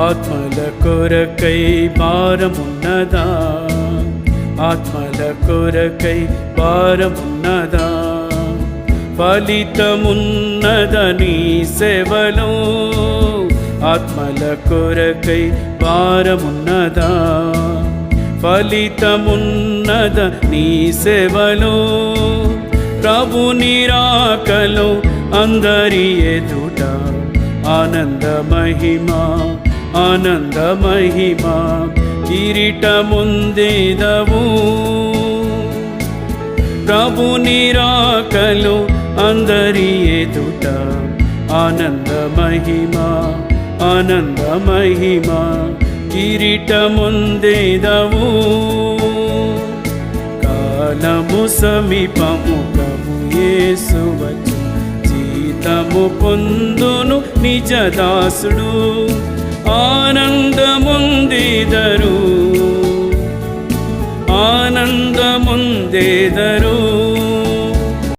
ఆత్మల కొరకై భారమున్నదా? ఆత్మల కొరకై భారమున్నదా? ఫలితమున్నదని సేవలో? ఆత్మల కొరకై భారమున్నదా? ఫలితమున్నద నీ సేవలో? ప్రభు నిరాకలో అందరి ఎదుట ఆనంద మహిమా ఆనంద మహిమా కిరీటముందేదవు. ప్రభు నిరాకలు అందరి ఎదుట ఆనంద మహిమా ఆనంద మహిమా కిరీటముందేదవు. కాలము సమీపము ప్రభు యేసు జీతము పొందును నిజదాసుడు. ఆనందముందేదరు. ఆనందముందేదరు.